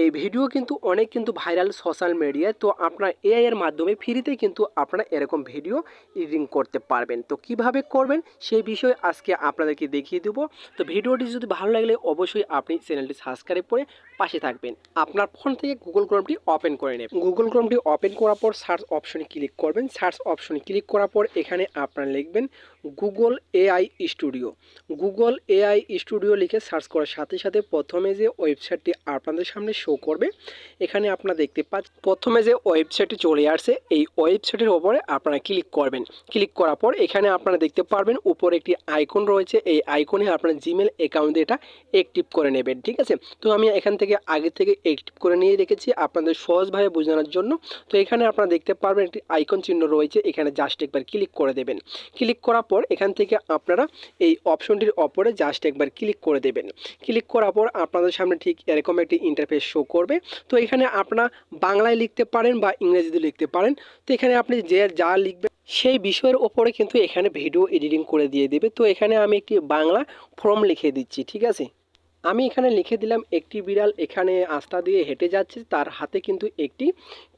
এই ভিডিও কিন্তু অনেক কিন্তু ভাইরাল সোশ্যাল মিডিয়ায় তো আপনার এআই এর মাধ্যমে ফ্রিতেই কিন্তু আপনারা এরকম ভিডিও এডিটিং করতে পারবেন। তো কীভাবে করবেন সেই বিষয়ে আজকে আপনাদেরকে দেখিয়ে দেবো। তো ভিডিওটি যদি ভালো লাগলে অবশ্যই আপনি চ্যানেলটি সাবস্ক্রাইব করে পাশে থাকবেন। আপনার ফোন থেকে গুগল ক্রোমটি ওপেন করে নেবেন। গুগল ক্রোমটি ওপেন করার পর সার্চ অপশনে ক্লিক করবেন। সার্চ অপশনে ক্লিক করার পর এখানে আপনারা লিখবেন Google AI studio Google AI studio লিখে সার্চ করার সাথে সাথে প্রথমে যে ওয়েবসাইটটি আপনাদের সামনে শো করবে। এখানে আপনারা দেখতে পাচ্ছেন প্রথমে যে ওয়েবসাইটটি চলে আসছে, এই ওয়েবসাইটের ওপরে আপনারা ক্লিক করবেন। ক্লিক করার পর এখানে আপনারা দেখতে পারবেন উপরে একটি আইকন রয়েছে, এই আইকনে আপনার জিমেল অ্যাকাউন্টে এটা অ্যাক্টিভ করে নেবেন, ঠিক আছে? তো আমি এখান থেকে আগে থেকে অ্যাক্টিভ করে নিয়ে রেখেছি আপনাদের সহজভাবে বোঝানোর জন্য। তো এখানে আপনারা দেখতে পারবেন একটি আইকন চিহ্ন রয়েছে, এখানে জাস্ট একবার ক্লিক করে দেবেন। ক্লিক করার পর এখান থেকে আপনারা এই অপশনটির ওপরে জাস্ট একবার ক্লিক করে দেবেন। ক্লিক করার পর আপনাদের সামনে ঠিক এরকম একটি ইন্টারফেস শো করবে। তো এখানে আপনার বাংলায় লিখতে পারেন বা ইংরেজিতে লিখতে পারেন। তো এখানে আপনি যে যা লিখবেন সেই বিষয়ের ওপরে কিন্তু এখানে ভিডিও এডিটিং করে দিয়ে দেবে। তো এখানে আমি একটি বাংলা ফর্ম লিখে দিচ্ছি, ঠিক আছে? আমি এখানে লিখে দিলাম একটি বিড়াল এখানে আস্থা দিয়ে হেঁটে যাচ্ছে, তার হাতে কিন্তু একটি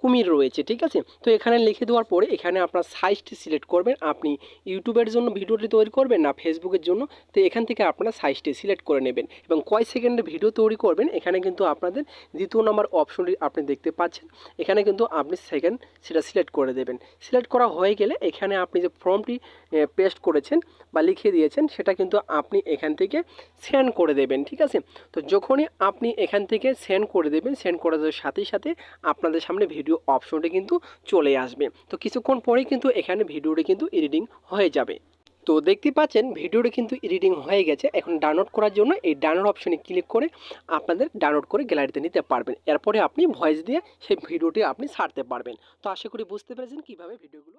কুমির রয়েছে, ঠিক আছে? তো এখানে লিখে দেওয়ার পরে এখানে আপনার সাইজটি সিলেক্ট করবেন, আপনি ইউটিউবের জন্য ভিডিওটি তৈরি করবেন না ফেসবুকের জন্য, তো এখান থেকে আপনার সাইজটি সিলেক্ট করে নেবেন এবং কয় সেকেন্ডে ভিডিও তৈরি করবেন, এখানে কিন্তু আপনাদের দ্বিতীয় নম্বর অপশনটি আপনি দেখতে পাচ্ছেন, এখানে কিন্তু আপনি সেকেন্ড সেটা সিলেক্ট করে দেবেন। সিলেক্ট করা হয়ে গেলে এখানে আপনি যে ফর্মটি পেস্ট করেছেন বা লিখে দিয়েছেন, সেটা কিন্তু আপনি এখান থেকে সেন্ড করে দেবেন, ঠিক আছে? তো যখনই আপনি এখান থেকে সেন্ড করে দেবেন সেন্ড করার সাথে সাথে আপনাদের সামনে ভিডিও অপশনটি কিন্তু চলে আসবে। তো কিছুক্ষণ পরেই কিন্তু এখানে ভিডিওটি কিন্তু এডিটিং হয়ে যাবে। তো দেখতে পাচ্ছেন ভিডিওটি কিন্তু এডিটিং হয়ে গেছে। এখন ডাউনলোড করার জন্য এই ডাউনলোড অপশনে ক্লিক করে আপনাদের ডাউনলোড করে গ্যালারিতে নিতে পারবেন। এরপরে আপনি ভয়েস দিয়ে সেই ভিডিওটি আপনি ছাড়তে পারবেন। তো আশা করি বুঝতে পেরেছেন কীভাবে ভিডিওগুলো